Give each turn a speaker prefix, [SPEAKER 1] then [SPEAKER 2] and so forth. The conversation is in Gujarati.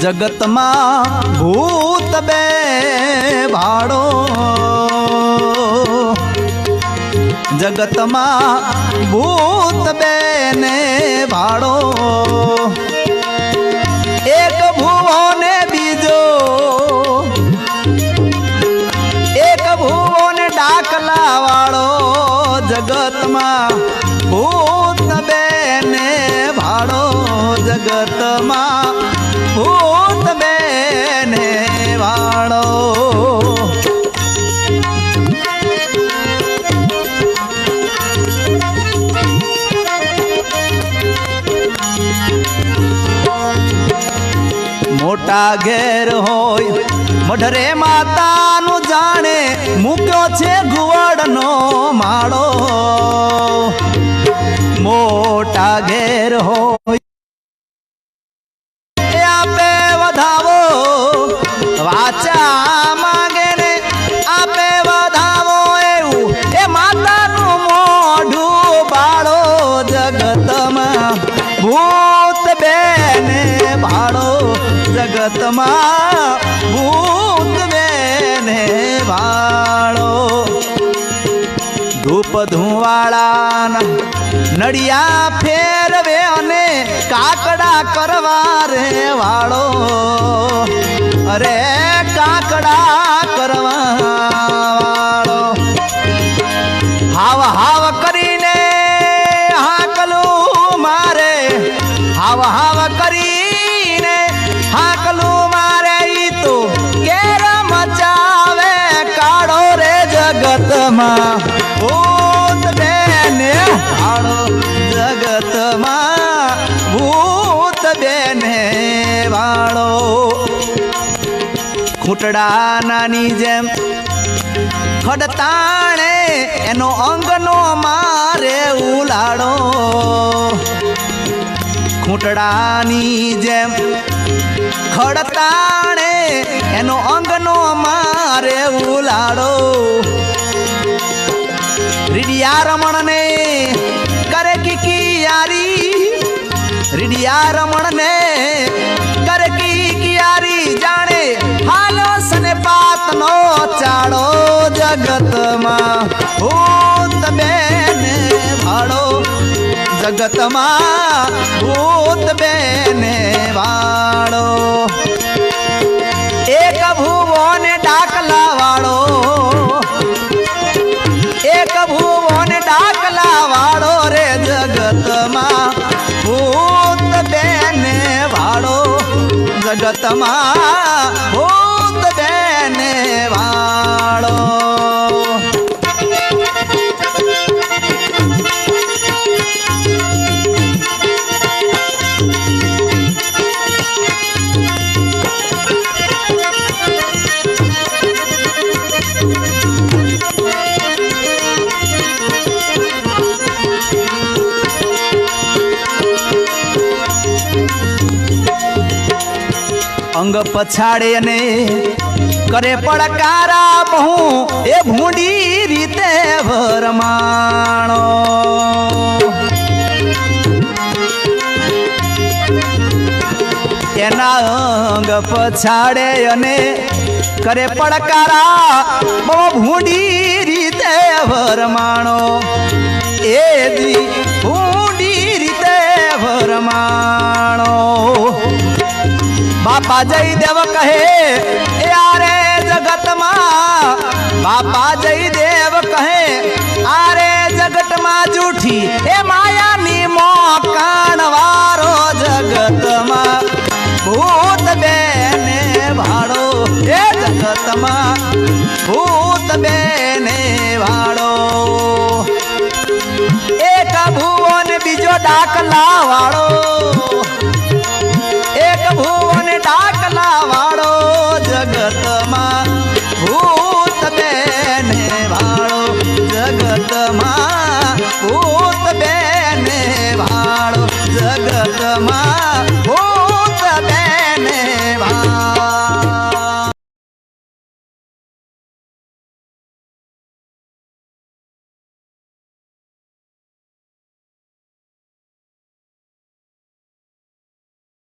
[SPEAKER 1] જગતમાં ભૂત બે ભાડો. જગતમાં ભૂત બેને ભાડો. એક ભૂવો ને બીજો. એક ભૂવો ને ડાકલા વાળો જગતમાં ભૂત બેને ભાડો. જગતમાં ભૂત બેને વાળો. મોટા ઘેર હોય, મઢરે માતાનું જાણે મૂક્યો છે ગુવડનો માળો. મોટા ઘેર હોય જગતમાં ભૂત બેને ભાડો ધૂપ ધુવાળાના નડિયા ફેરવે અને કાકડા કરવા રે વાળો. અરે કાકડા કરવા બેને વાળો. ખૂંટડા નાની જેમ ખડતાણે એનો અંગનો મારે ઉલાડો. ખૂટડાની જેમ ખડતાણે એનો અંગનો મારે ઉલાડો. રીડિયા રમણને રીડિયા રમણને ને કરકી કિયારી જાણે. હાલો સને પાતનો ચાળો જગતમાં. ભૂત બેન ભાડો જગતમાં. ભૂત બેને જગતમાં ભૂત અંગ પછાડે ને કરે પડકારા બહુ. એ ભૂંડી રીતે ભરમાણો એના અંગ પછાડે અને કરે પડકારા બહુ ભૂંડી રીતે ભરમાણો બાપા જયદેવ કહે યારે જગતમાં બાપા જયદેવ કહે, આરે જગતમાં જૂઠી એ માયાની મોકાણ વારો જગતમાં. ભૂત બેને ભાડો એ જગતમાં, ભૂત બેને ભાડો. એક ભુવન બીજો ડાકલા વાળો